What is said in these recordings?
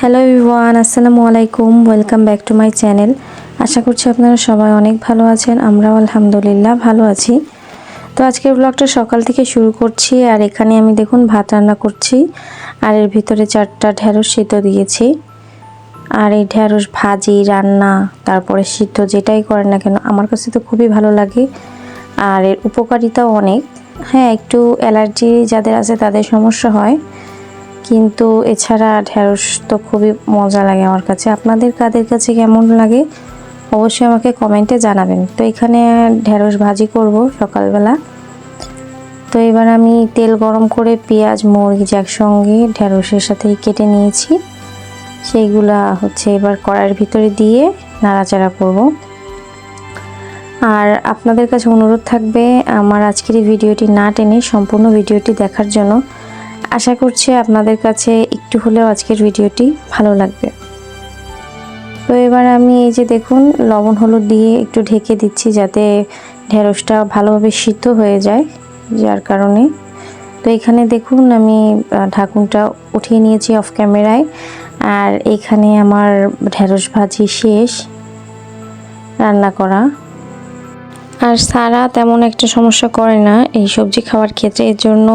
Hello Evan আসসালামু আলাইকুম welcome back to my channel আশা করছি আপনারা সবাই অনেক ভালো আছেন, আমরাও আলহামদুলিল্লাহ ভালো আছি। তো আজকের ব্লগটা সকাল থেকে শুরু করছি, আর এখানে আমি দেখুন ভাত রান্না করছি, আর এর ভিতরে চারটা ঢেঁড়স সিদ্ধ দিয়েছি। আর এই ঢেঁড়স ভাজি, রান্না, তারপরে সিদ্ধ যেটাই করেন না কেন, আমার কাছে তো খুবই ভালো লাগে। আর এর উপকারিতাও অনেক। হ্যাঁ একটু অ্যালার্জি যাদের আছে তাদের সমস্যা হয়। কিন্তু এছাড়া ঢ্যাঁড়স তো খুবই মজা লাগে আমার কাছে। আপনাদের কাদের কাছে কেমন লাগে? অবশ্যই আমাকে কমেন্টে জানাবেন। তো এখানে ঢ্যাঁড়স ভাজি করব সকালবেলা। তো এবার আমি তেল গরম করে পেঁয়াজ, মরিচ একসঙ্গে ঢ্যাঁড়সের সাথে কেটে নিয়েছি। সেইগুলা হচ্ছে এবার কড়াইয়ের ভিতরে দিয়ে নাড়াচাড়া করব। আর আপনাদের কাছে অনুরোধ থাকবে আমার আজকের এই ভিডিওটি না টেনে সম্পূর্ণ ভিডিওটি দেখার জন্য। আশা করছি আপনাদের কাছে একটু হলেও আজকের ভিডিওটি ভালো লাগবে। তো এবার আমি এই যে দেখুন, লবণ হলুদ দিয়ে একটু ঢেকে দিচ্ছি যাতে ঢেঁড়সটা ভালোভাবে সিদ্ধ হয়ে যায়, যার কারণে। তো এখানে দেখুন, আমি ঢাকুনটা উঠিয়ে নিয়েছি অফ ক্যামেরায়, আর এখানে আমার ঢেঁড়স ভাজি শেষ। রান্না করা। আর সারা তেমন একটা সমস্যা করে না। এই সবজি খাওয়ার ক্ষেত্রে এর জন্য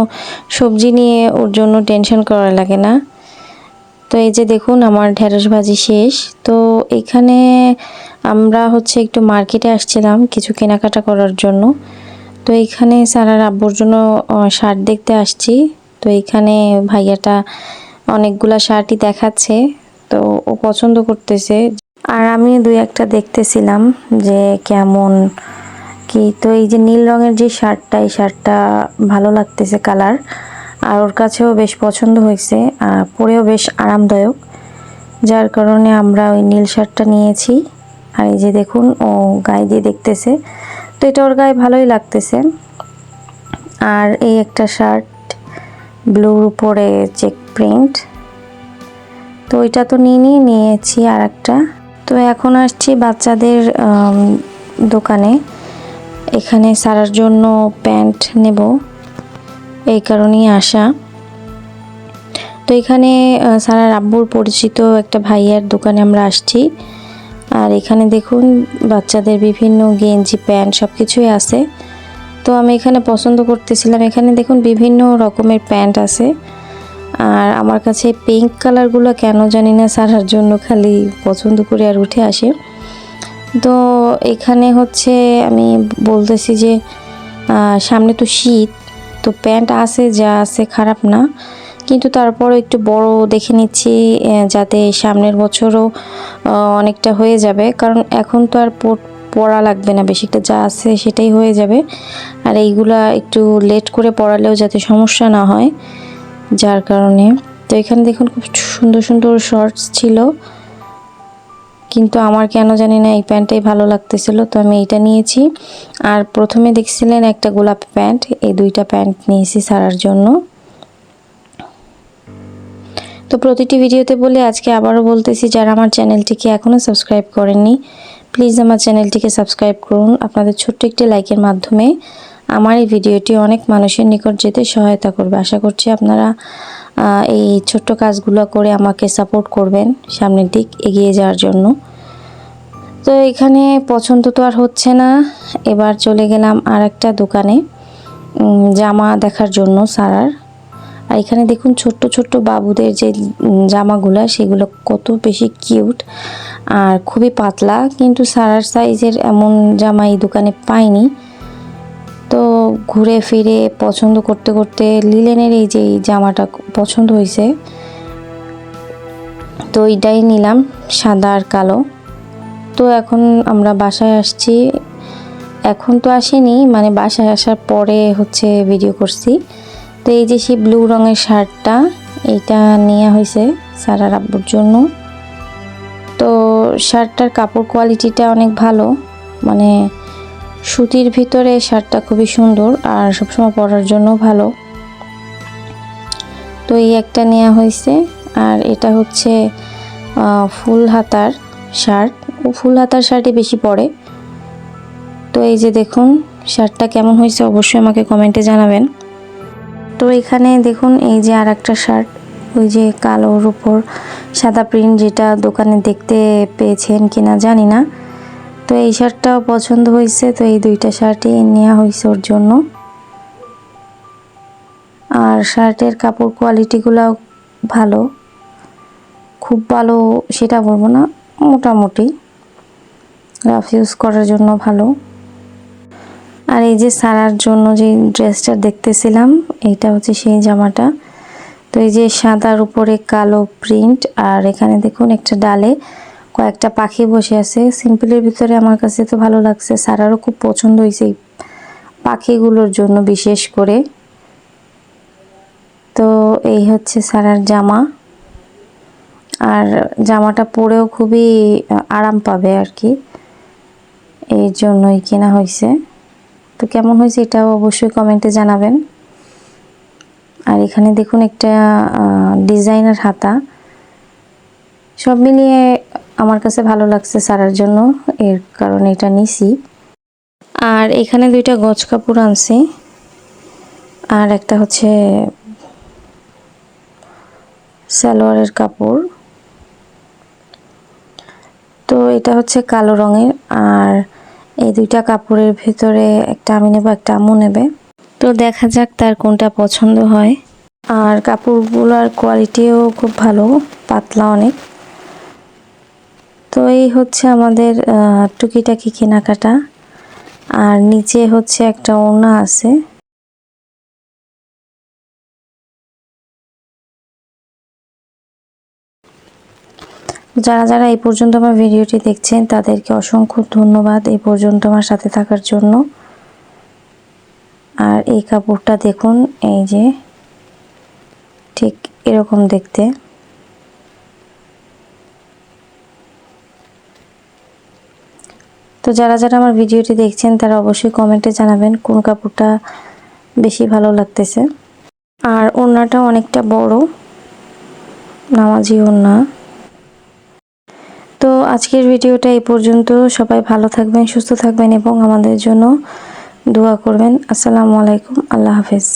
সবজি নিয়ে ওর জন্য টেনশন করা লাগে না। তো এই যে দেখুন আমার ঢেঁড়স ভাজি শেষ। তো এখানে আমরা হচ্ছে একটু মার্কেটে আসছিলাম কিছু কেনাকাটা করার জন্য। তো এখানে সারার আব্বুর জন্য শার্ট দেখতে আসছি। তো এখানে ভাইয়াটা অনেকগুলা শার্টই দেখাচ্ছে। তো ও পছন্দ করতেছে। আর আমি দুই একটা দেখতেছিলাম যে কেমন কি? তো এই যে নীল রঙের যে শার্টটা, এই শার্টটা ভালো লাগতেছে কালার। আর ওর কাছেও বেশ পছন্দ হয়েছে, আর পরেও বেশ আরামদায়ক। যার কারণে আমরা ওই নীল শার্টটা নিয়েছি। আর এই যে দেখুন, ও গায়ে দিয়ে দেখতেছে। তো এটা ওর গায়ে ভালোই লাগতেছে। আর এই একটা শার্ট ব্লুর উপরে চেক প্রিন্ট। তো ওইটা তো নিয়ে নিয়ে নিয়েছি আর একটা তো এখন আসছি বাচ্চাদের দোকানে। এখানে সারার জন্য প্যান্ট নেব। এই কারণেই আসা তো এখানে সারার আব্বুর পরিচিত একটা ভাইয়ার দোকানে আমরা আসছি। আর এখানে দেখুন, বাচ্চাদের বিভিন্ন গেঞ্জি, প্যান্ট সব কিছুই আছে। তো আমি এখানে পছন্দ করতেছিলাম। এখানে দেখুন, বিভিন্ন রকমের প্যান্ট আছে। আর আমার কাছে পিঙ্ক কালারগুলো কেন জানি না সারার জন্য খালি পছন্দ করে আর উঠে আসে। তো এখানে হচ্ছে আমি বলতেছি যে সামনে তো শীত, তো প্যান্ট আছে, যা আছে খারাপ না। কিন্তু তারপরও একটু বড় দেখে নিচ্ছি যাতে সামনের বছরও অনেকটা হয়ে যাবে। কারণ এখন তো আর পড়া লাগবে না বেশিটা যা আছে সেটাই হয়ে যাবে। আর এইগুলা একটু লেট করে পড়ালেও যাতে সমস্যা না হয়, যার কারণে। তো এখানে দেখুন, খুব সুন্দর সুন্দর শর্টস ছিল। কিন্তু আমার কেন জানি না এই প্যান্টটাই ভালো লাগতেছিল, তো আমি এইটা নিয়েছি। আর প্রথমে দেখছিলেন একটা গোলাপ প্যান্ট, এই দুইটা প্যান্ট নিয়েছি সারার জন্য। তো প্রতিটি ভিডিওতে বলে আজকে আবারও বলতেছি, যারা আমার চ্যানেলটিকে এখনও সাবস্ক্রাইব করেননি, প্লিজ আমার চ্যানেলটিকে সাবস্ক্রাইব করুন। আপনাদের ছোট্ট একটি লাইকের মাধ্যমে আমার এই ভিডিওটি অনেক মানুষের নিকট যেতে সহায়তা করবে। আশা করছি আপনারা এই ছোট্ট কাজগুলো করে আমাকে সাপোর্ট করবেন সামনের দিক এগিয়ে যাওয়ার জন্য। তো এখানে পছন্দ তো আর হচ্ছে না। এবার চলে গেলাম আর একটা দোকানে জামা দেখার জন্য সারার। আর এখানে দেখুন ছোট্ট ছোট্ট বাবুদের যে জামাগুলো, সেগুলো কত বেশি কিউট আর খুবই পাতলা। কিন্তু সারার সাইজের এমন জামা এই দোকানে পাইনি। ঘুরে ফিরে পছন্দ করতে করতে লিলেনের এই যে এই জামাটা পছন্দ হয়েছে, তো এইটাই নিলাম, সাদা আর কালো। তো এখন আমরা বাসায় আসছি। এখন তো আসেনি মানে বাসায় আসার পরে হচ্ছে ভিডিও করছি। তো এই যে সেই ব্লু রঙের শার্টটা, এইটা নেওয়া হয়েছে সারা আব্বুর জন্য। তো শার্টটার কাপড় কোয়ালিটিটা অনেক ভালো মানে সুতির ভিতরে শার্টটা খুবই সুন্দর আর সবসময় পরার জন্য ভালো। তো এই একটা নেওয়া হয়েছে আর এটা হচ্ছে ফুল হাতার শার্ট। ও ফুল হাতার শার্টই বেশি পরে। তো এই যে দেখুন, শার্টটা কেমন হয়েছে অবশ্যই আমাকে কমেন্টে জানাবেন। তো এখানে দেখুন, এই যে আর একটা শার্ট, ওই যে কালোর উপর সাদা প্রিন্ট যেটা দোকানে দেখতে পেয়েছেন কিনা জানি না। তো এই শার্টটাও পছন্দ হয়েছে, তো এই দুইটা শার্টই নেওয়া হয়েছে ওর জন্য। আর শার্টের কাপড় কোয়ালিটিগুলো ভালো। খুব ভালো সেটা বলব না, মোটামুটি। রাফ ইউজ করার জন্য ভালো। আর এই যে সারার জন্য যে ড্রেসটা দেখতেছিলাম, এইটা হচ্ছে সেই জামাটা। তো এই যে সাদার উপরে কালো প্রিন্ট আর এখানে দেখুন একটা ডালে কয়েকটা পাখি বসে আছে। সিম্পলের ভিতরে আমার কাছে তো ভালো লাগছে। সারারও খুব পছন্দ হয়েছে এই পাখিগুলোর জন্য বিশেষ করে। তো এই হচ্ছে সারার জামা। আর জামাটা পরেও খুবই আরাম পাবে আর কি। এই জন্যই কেনা হয়েছে। তো কেমন হয়েছে এটাও অবশ্যই কমেন্টে জানাবেন। আর এখানে দেখুন একটা ডিজাইনার হাতা। সব মিলিয়ে আমার কাছে ভালো লাগছে সারার জন্য, এর কারণে এটা নিছি। আর এখানে দুইটা গজ কাপড় আনছি। আর একটা হচ্ছে সালোয়ারের কাপড়। তো এটা হচ্ছে কালো রঙের, আর এই দুইটা কাপড়ের ভেতরে একটা আমি নেব, একটা আমু নেবে। তো দেখা যাক তার কোনটা পছন্দ হয়। আর কাপড়গুলোর কোয়ালিটিও খুব ভালো, পাতলা অনেক। তো এই হচ্ছে আমাদের টুকিটাকি কেনাকাটা। আর নিচে হচ্ছে একটা ওড়না আছে। যারা যারা এই পর্যন্ত আমার ভিডিওটি দেখছেন, তাদেরকে অসংখ্য ধন্যবাদ এই পর্যন্ত আমার সাথে থাকার জন্য। আর এই কাপড়টা দেখুন, এই যে ঠিক এরকম দেখতে। তো যারা যারা আমার ভিডিওটি দেখছেন, তারা অবশ্যই কমেন্টে জানাবেন কোন কাপড়টা বেশি ভালো লাগতেছে। আর ওড়নাটা অনেকটা বড়, নামাজি ওড়না। তো আজকের ভিডিওটা এই পর্যন্ত। সবাই ভালো থাকবেন, সুস্থ থাকবেন এবং আমাদের জন্য দোয়া করবেন। আসসালামু আলাইকুম, আল্লাহ হাফেজ।